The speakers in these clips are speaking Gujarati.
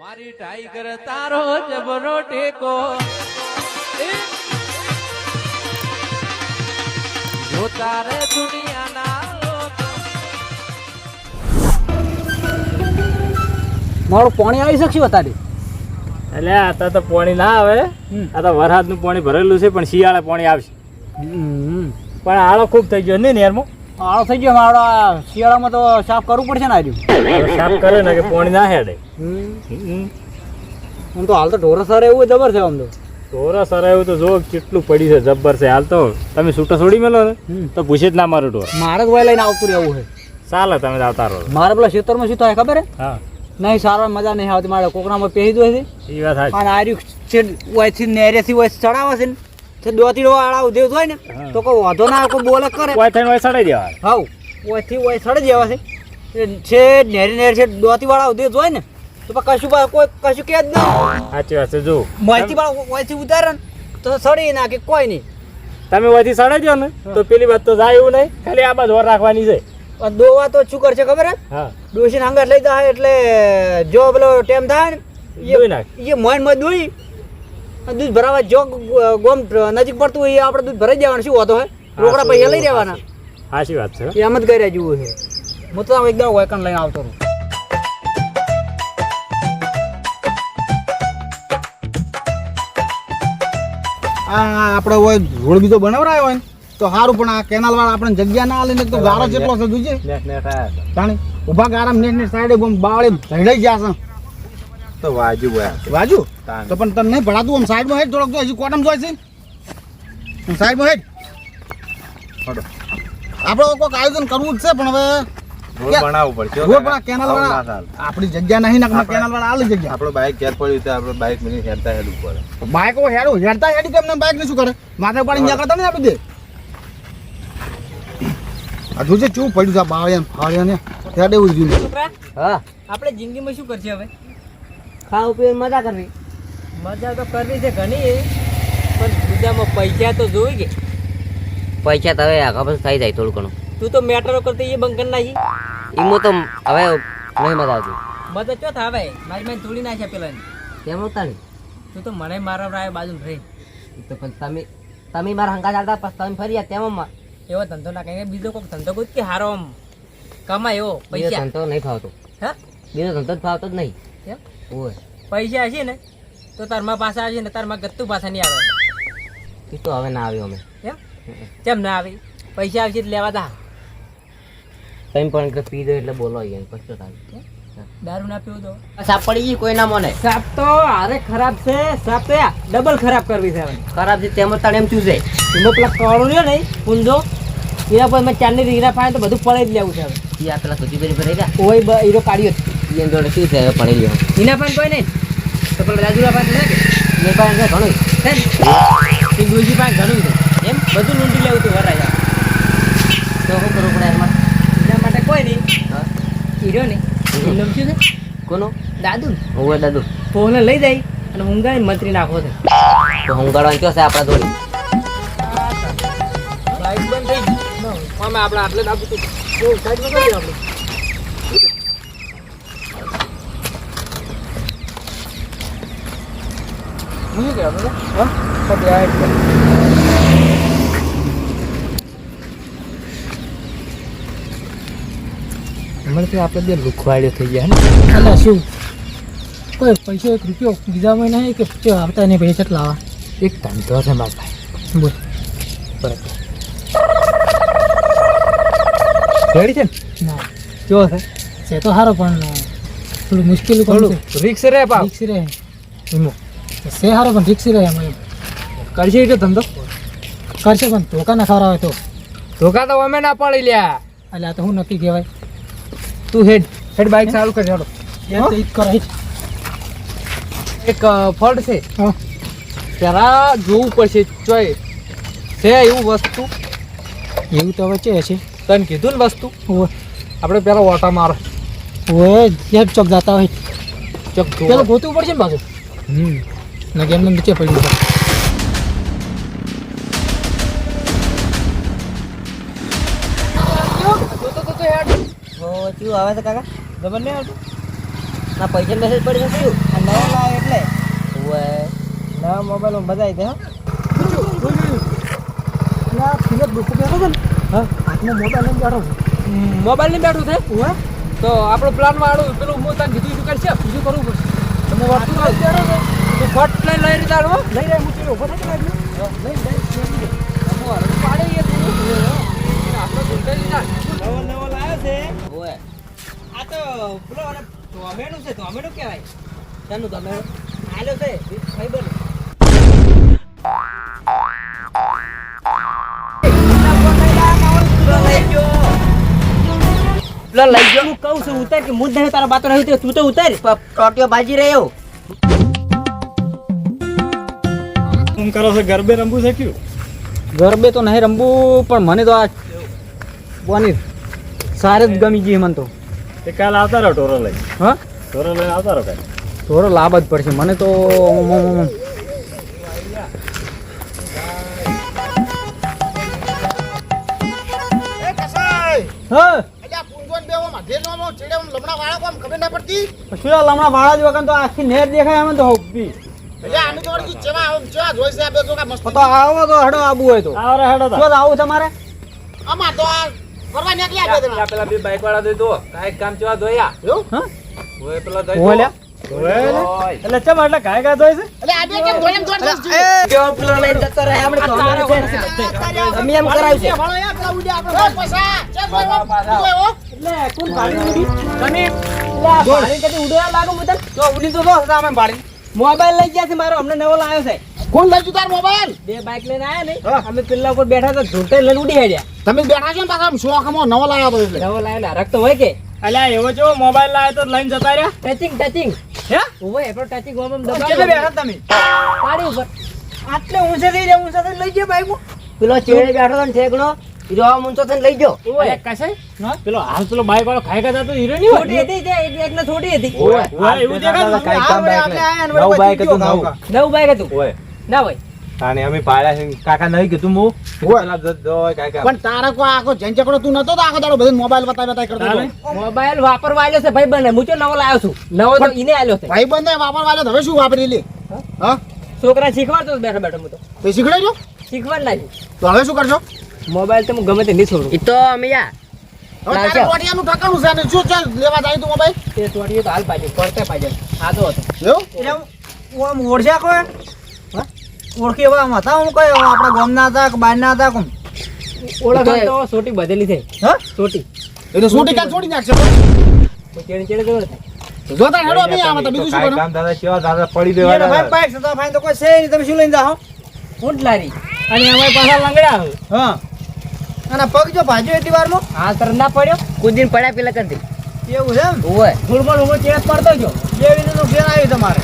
મારી ટાઈગર તારો જબરો ટેકો. જો તારે દુનિયાના મારું પાણી આવી શકશે અત્યારે એટલે આ તો પાણી ના આવે. આ તો વરસાદનું પાણી ભરેલું છે પણ શિયાળે પાણી આવશે. હમ. પણ આળો ખૂબ થઈ ગયો ને નેરમાં? આળો થઈ ગયો મારો શિયાળામાં તો સાફ કરવું પડશે ને આજુ સાફ કરે ને કે પાણી ના હેડે. આમ તો હાલ તો ઢોર સર એવું જબર છે આમ તો. ઢોરા સરા એવું તો જો કેટલું પડ્યું છે જબ્બર છે. હાલ તો તમે છૂટો છોડી મેલો ને તો પૂછે જ ના મારું ઢોર. મારે જ લઈને આવતું રહેવું છે. ચાલે તમે આવતા રહો. મારે પેલા ખેતરમાં શું થાય ખબર હે હા. નહીં સારા મજા નહીં આવતી. મારે કોકરામાં પહેરી દો છે. એ વાત સાચી. અને આર્યું છે ઓયથી નેરેથી ઓય ચડાવે છે ને. તે દોતી ડો આળા ઉદેવ હોય ને તો કોઈ વાંધો ના કોઈ બોલે કરે. ઓય થઈને ઓય સડે દેવા હાઉ ઓયથી ઓય સડી દેવા છે. છે નેરી નેર છે દોતી વાળા ઉદેવ હોય ને તો પછી કશું કોઈ કશું કે જ ના સાચી વાત છે જો. માહિતી વાળા ઓયથી ઉતારે ને તો સડી નાખે કોઈ નહીં. તમે ઓયથી સડાઈ દો ને તો પેલી વાત તો જાય એવું નહીં ખાલી આ બાજુ રાખવાની છે. પણ દોવા તો શું કરશે ખબર હે? હા. ડોશીને હંગાત લઈ જાય એટલે જો પેલો ટેમ થાય ને. એ મનમાં દોઈ દૂધ ભરાવા જો ગોમ નજીક પડતું હોય એ આપણે દૂધ ભરાઈ જવાનું શું હોતો હોય રોકડા પૈસા લઈ જવાના સાચી વાત છે. એમ જ કર્યા જેવું છે. હું તો એકદમ વેકન લઈને આવતો રહું. આ આપણે હોય રોડ બીજો બનાવરાયો હોય ને તો સારું પણ આ કેનાલ વાળા આપણે જગ્યા ના આલે તો ગારો જેટલો છે જોજે. જાણે ઊભા ગારામ નેટ નેટ સાઈડે બમ બાવળે ધડાઈ ગયા છે. તો વાજુ વાજુ. તો પણ તને નહીં ભણાતું? આમ સાઈડમાં હેડ થોડોક તો હજી કોટમ જોઈ છે સાઈડમાં હેડ. હડો. આપણે કોઈક આયોજન કરવું જ છે પણ હવે. આપણી જગ્યા નહીં નાખમાં આપણે- કેનાલ વાળા આલી જગ્યા. આપણો બાઈક ઘેર પડ્યું તો આપણે બાઇક મિની હેરતા હેડવું પડે બાઈક ઓ હેડું હેડતા હેડી કેમ બાઈક ને શું કરે? માથે પાડી કરતા ને આપી દે. આ જોજે ચૂ પડ્યું છે ને ફાળિયા ને હેડે છોકરા હા. આપણે જિંદગીમાં શું કરશે હવે? ખાવા પીવા મજા કરવી. મજા તો કરવી છે ઘણી. પણ બીજામાં પૈસા તો જોઈ કે. પૈસા તો હવે આગળ પછી થઈ જાય થોડું ઘણું. તું તો મેટરો કરતી એ બંકન નાખી. એમાં તો હવે નહીં મજા આવતી મજા ચો થાવે મારી મેં તોડી નાખ્યા પેલા કેમ તાણી તું તો મને મારા રાય બાજુ રહી. તો પણ તમે તમે મારા હંકા ચાલતા પછી તમે ફરી તેમાં એવો ધંધો ના કઈ બીજો કોઈ ધંધો કોઈ કે હારો આમ. કમાય એવો પૈસા. ધંધો નહીં ફાવતો. હા? બીજો ધંધો જ ફાવતો જ નહીં? ઓય. પૈસા હશે ને? તો તારમાં પાછા આવી ને તારમાં ગત્તુ પાછા નહીં આવે. એ તો હવે ના આવ્યો અમે. એમ કેમ ના આવી? પૈસા આવશે લેવા દા. તમે પણ પી દો એટલે બોલો અહીંયા પછી દારૂ ના પીવું તો. સાપ પડી ગઈ કોઈ ના મને? સાપ તો અરે ખરાબ છે સાપ તો ડબલ ખરાબ કરવી છે ખરાબ છે તેમ તાણે એમ ચૂસે એમાં પેલા કળો રહ્યો ને પૂંજો એના પર મેં ચાંદની રીંગણા ફાય તો બધું પડે જ લેવું છે હવે. પેલા સુધી ભરી ભરાઈ ગયા? ઓય હીરો કાઢ્યો. એમ જોડે શું છે પડી ગયો એના પણ કોઈ નહીં. તો પેલા રાજુલા પાસે લે કે? પણ છે ઘણું છે ને? એ પાસે ઘણું છે. એમ? બધું લૂંટી લેવું તું વરાય તો શું કરવું પડે એમાં એના માટે કોઈ નહીં. હા. હીરો ને એનું નામ શું છે? કોનું? દાદુ ઓય દાદુ. પોહને લઈ જાય અને ઊંઘાઈને મંત્રી નાખો છે. તો હુંગાડવાનું કયો છે આપણા જોડે? બાઈક બંધ થઈ ગઈ અમે આપણે આટલે દાબુ તો સાઈડમાં કરી આપણે. કહેવા બધા હા પછી આ આપણે બે લુખવાડ્યો થઈ ગયા ને? અલા શું? કોઈ પૈસો એક રૂપિયો બીજા મહિને નહીં કે તે આવતા નહીં પૈસા આવા? એક ધંધો છે મારા ભાઈ. બોલ. બરાબર. રેડી છે ને? ના. કેવો છે છે તો સારો પણ થોડું મુશ્કેલી થોડું રિક્સ રે પા રિક્સ રહે હિમો છે. સારો પણ રિક્સ રહે એમાં. કરશે એટલે ધંધો. કરશે પણ ધોકા ના ખવડાવે તો. ધોકા તો અમે ના પાડી લ્યા. એટલે આ તો હું નક્કી કહેવાય. તું હેડ. હેડ બાઈક ચાલુ કરી જ. એક ફળ છે. પેલા જોવું પડશે ચોય. છે એવું વસ્તુ? એવું તો હવે છે તને કીધું ને વસ્તુ? આપણે પેલા ઓટા મારો. ઓય જે ચોક જતા હોય. ચોક પેલું ગોતવું પડશે ને બાજુ હમ. ને એમને નીચે પડ્યું છે તો તો તો હેડ ઓ ચીવું આવે છે કાકા? ખબર નહીં આવતું? ના પૈસા મેસેજ પડી જશે આ નવો લાવ્યો એટલે. નવા મોબાઈલમાં બધાય દે હા. ફિલપ ડોકો બેઠો છે ને. હા? હાથમાં મોબાઈલ લઈને બેઠો મોબાઈલની બેઠું થાય તો આપણો પ્લાન વાળું પેલું હું તને કીધું શું કરશે? બીજું કરવું પડશે. તું ફટ લઈ લઈ રીતે આવો લઈ જાય હું ચીલો ઊભો લઈ લઈ લઈ પાડી એ તું આપણે ગુંડાઈ ના. નવો નવો લાવ્યો છે. ઓવે આ તો પેલો અને ટોમેટો છે ટોમેટો કહેવાય. શાનું તમે આલો છે ફાઈબર પેલો લઈ ગયો. હું કહું છું ઉતર કે મુદ્દે તારા બાતો નહીં તું તો ઉતર. ટોટીઓ બાજી રહ્યો. શું કરો છો? ગરબે રમવું છે કયું? ગરબે તો નહીં રમવું પણ મને તો આ બોની સારે જ ગમી ગઈ મને તો. એ કાલ આવતા રહો ટોરો લઈ હા? ટોરો લઈને આવતા રહો કાલે. થોડો લાભ જ પડશે મને તો ઓમ, ઓમ, ઓમ. હા શું આ લમણા વાળા જ વગર તો આખી નેર દેખાય અમે તો હોપી તો આવો તો હડો આબુ હોય તો. આવો રે હેડો તા. શું આવું તમારે પેલા ચમ બાઈક ગાય ગાય ધોયા પેલા લે. એટલે આજે કેમ કાંઈ કાંઈ ધોય છે? કેવો પેલો લઈને જતો રહે? આપણે તો અમારે છે અમે એમ કરાવ્યું છે. એટલે કોણ ભાડી ઉડી તમે એટલે ભાડી કદી ઉડવા લાગો મુતન તો ઉડી તો દો અમે ભાડી મોબાઈલ લઈ ગયા છે મારો અમને નવો લાવ્યો છે. કોણ લઈ જુ તાર મોબાઈલ? બે બાઈક લઈને આયા ને અમે પેલા ઉપર બેઠા તો ઝૂંટે લઈને ઉડી હેડ્યા તમે બેઠા છો ને પાછા શોખમાં નવો લાવ્યો તો એટલે? નવો લાવ્યો ને હરખ હોય કે? અલ્યા એવો જો મોબાઈલ લાવ્યો તો લઈને જતા રહ્યા? ટચિંગ ટચિંગ હે? ઓવે આપણો ટચિંગ ઓમ ઓમ કેટલે બેઠા તમે? પાડી ઉપર. આટલે ઊંચે થઈ રહ્યા ઊંચે થઈ લઈ ગયો બાઈક પેલો ચેડે બેઠો ને ઠેકણો જો આમ ઊંચો થઈને લઈ ગયો. અલ્યા કસાઈ? પેલો હાલ પેલો બાઈક વાળો ખાઈ ખાતા તો હીરો નહીં છોટી હતી તે એક એકને છોટી હતી. ઓવે, એવું ને? કામ બાઈક ને નવું બાઈક હતું, ગયો નવું. નવું બાઈક હતું ઓય. ના ભાઈ. તાણે અમે પાડ્યા છે. કાકા નહીં કીધું હું કાકા. પણ તારા કો આખો ઝંચકડો તું નતો તો આખો તારો બધો મોબાઈલ બતાવી બતાવી કરતો મોબાઈલ વાપરવા આવ્યો છે ભાઈ બને હું તો નવો લાવ્યો છું? નવો તો ઈને આવ્યો છે. ભાઈ બને વાપરવા આવ્યો હવે શું વાપરી લે? હા? છોકરા શીખવાડતો બેઠો બેઠો હું તો. તે શીખડાજો શીખવાડ લાગી તો હવે શું કરશો? મોબાઈલ તો હું ગમે તે નહીં છોડું. એ તો અમે યા હવે ના, તારે ટોટિયાનું ઠકાણું છે ને શું ચાલ લેવા જાય તું મોબાઈલ? તે છોડીએ તો હાલ પાજે પડતે પાજે આજો હતો. એવું? આમ ઓળખ્યા કોઈ? ઓળખી એવા આમ હતા? હું કઈ આપણા ગામના હતા કે બહારના હતા કોણ? ઓળખ તો સોટી બદલી થઈ હા? સોટી. એટલે સોટી કાલ છોડી નાખશે કોઈ ચેડે ચેડે જવો જોતા હેડો બી આમાં તો બીજું શું કરો કામ દાદા કેવા દાદા પડી દેવા ભાઈ દેવા બાઈક છે તો ભાઈ તો કોઈ છે નહીં. તમે શું લઈને જાઓ? ઊંટ લારી અને એમાંય પાછા લંગડા. હા. અને પગ જો ભાજ્યો એટલી વારમાં? હા તર ના પડ્યો? કુદીન પડ્યા પેલા કરતી એવું છે એમ? ઓવે ફૂલમાં હું ચેસ પડતો જો બે વિધનું ઘેર આવ્યું તમારે.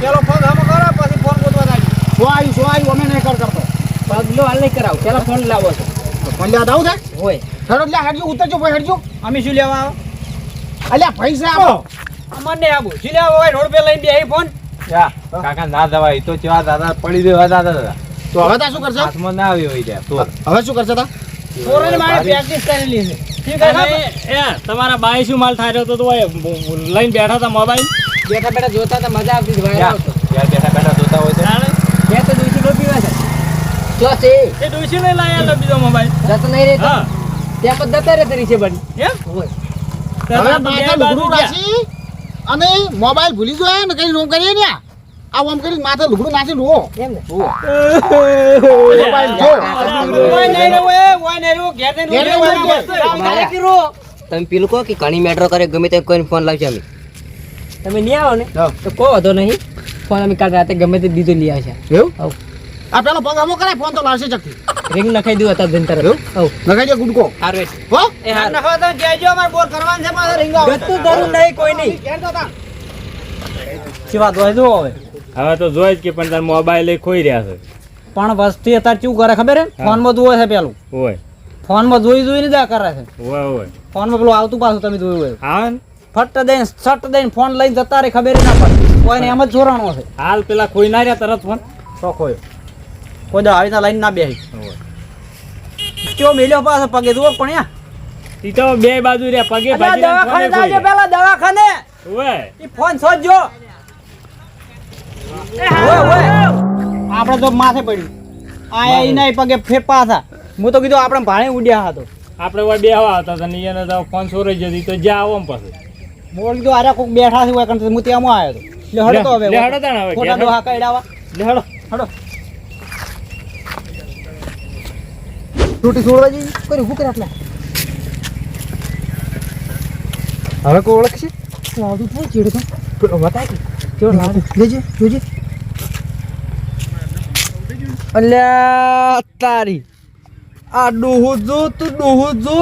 પેલો પગ હમ કરો પછી ફોન ગોતવા લાગ્યો શું આવ્યું શું આવ્યું અમે નહીં કર કરતો પગલો હાલ નહીં કરાવ. પેલા ફોન લાવો છો. ફોન લેવા આવું થાય હોય. ખરો એટલે હાડજો ઉતરજો ભાઈ હાડજો. અમે શું લેવા આવો? અલ્યા પૈસા આપો અમને આવું. શું લેવા હોય રોડ પે લઈને બે ફોન. કાકા ના દવાય તો કેવા દાદા પડી દેવા દાદા દાદા. તો હવે તા શું કરશે? હાથમાં ના આવી હોય ત્યાં તો. હવે શું કરશે તા? ચોરોની મારે પ્રેક્ટિસ કરેલી છે. ઠીક છે એ તમારા બાઈ શું માલ થાય રહ્યો તો તો લઈને બેઠા હતા મોબાઈલ? બેઠા બેઠા જોતા હતા મજા આવતી ભાઈ બેઠા બેઠા જોતા હોય તો. બે તો દુઈથી નો પીવા છે. જો છે. એ ડોશી લઈ લાયા લો બીજો મોબાઈલ. જતો નહીં રે હા. ત્યાં પર જતા છે બની. એમ હોય. હવે બે લુગડું. અને મોબાઈલ ભૂલી જાય ને કઈ રોમ કરીએ ને આ. ઓમ કરી માથે લુગડું નાસી લો એમ ને. મોબાઈલ જો ઓય નહીં રે ઓય. નહીં રે ઘેર તમે પેલું કહો કે ઘણી મેટ્રો કરે ગમે તે કોઈને ફોન લાવશે અમે. તમે નહીં આવો ને? તો કહો વધો નહીં. ફોન અમે કાલ રાતે ગમે તે દીધો લઈ છે એવું? હવ. આ પેલો પગ અમો કરાય ફોન તો લાવશે ચકથી. રિંગ નખાઈ દઉં હતા ધન તરફ હવ. નખાઈ દે ગુડકો. હારું હો? એ હાર. નખો તો કહેજો અમારે બોર કરવાનું છે મારા રિંગ આવે ગતું ધરું નહીં કોઈ નહીં. કેમ તો તા ચીવા દોય દો હવે? હવે તો જોઈ જ કે પણ તાર મોબાઈલ એ ખોઈ રહ્યા છે. પણ વસ્તી અત્યારે શું કરે ખબર હે. ફોનમાં જોવે છે પેલું. ઓય ફોનમાં જોઈ જોઈને જ આ કરે છે. હોય ઓય ફોનમાં પેલું આવતું પાછું તમે જોયું હોય. હા ફટ દઈને સટ દઈને ફોન લઈને જતા રે ખબર ના પડે કોઈને એમ જ જોરાણો છે હાલ પેલા કોઈ ના રહ્યા તરત ફોન શોખો કોઈ દા આવીને લાઈન ના બેસી ઓય. કેવો મેલ્યો પાછો પગે? જુઓ પણ યા ઈ તો બે બાજુ રહ્યા પગે ભાજી દવાખાને જાજે પેલા દવાખાને. ઓય. ઈ ફોન સોજો ઓય ઓય. આપણે તો માથે પડ્યું. ઈ એના પગે ફેર પાછા. હું તો કીધું આપણે ભાણે ઉડ્યા હતો આપણે ઓય બેહવા હતા તને એને તો ફોન સોરાઈ જતી તો જ્યાં આવો પછી. મોર કીધું આરે કોઈક બેઠા છે હું ત્યાં આવ્યો હતો લે હડો તો હવે લે હડો તાણ હવે, ખોટા ઘેર કઈડાવા લે હડો. હડો. રોટી છોડવા જઈએ કોઈ ઊભું કરે આટલા હવે કોઈ ઓળખશે આવતું થાય ચીડ તો બતાય કે કેવો લાગે જોજે જોજે અલ્યા તારી. આ ડોહો જો તું ડોહો જો.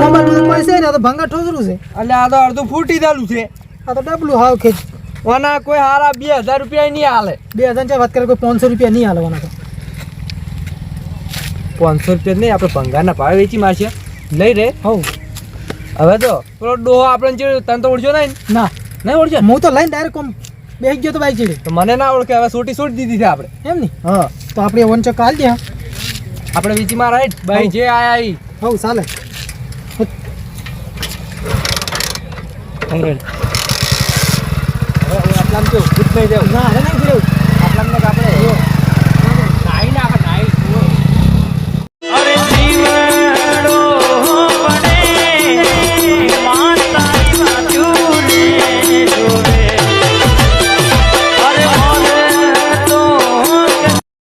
મોબાઈલ બધું ને આ તો ભંગા ઠોસરું છે. અલ્યા આ તો અડધું ફૂટી દાલું છે. આ તો ડબલું હાવ ખેંચ. ઓના કોઈ હારા બે હજાર રૂપિયા નહીં હાલે. બે હજાર ચાર વાત કરે કોઈ પાંચસો રૂપિયા નહીં હાલવાના તો. પાંચસો રૂપિયા નહીં આપણે ભંગારના ભાવે વેચી મારશે. લઈ રે. હવ હવે તો પેલો ડોહો આપણે જે તને તો ઓળજો નહીં ને? નહીં ઓળજો હું તો લઈને ડાયરેક્ટ કોમ બેસી ગયો તો બાઈક ચીડે તો મને ના ઓળખે હવે સોટી સોટી દીધી છે આપણે. એમ નહીં હા. તો આપણે વન ચક હાલ દે આપણે વેચી મારા રાઈટ ભાઈ જે આયા ઈ. હવ ચાલે. આટલામાં કેવું? ભૂત નહીં જવું. ના નહીં આપણે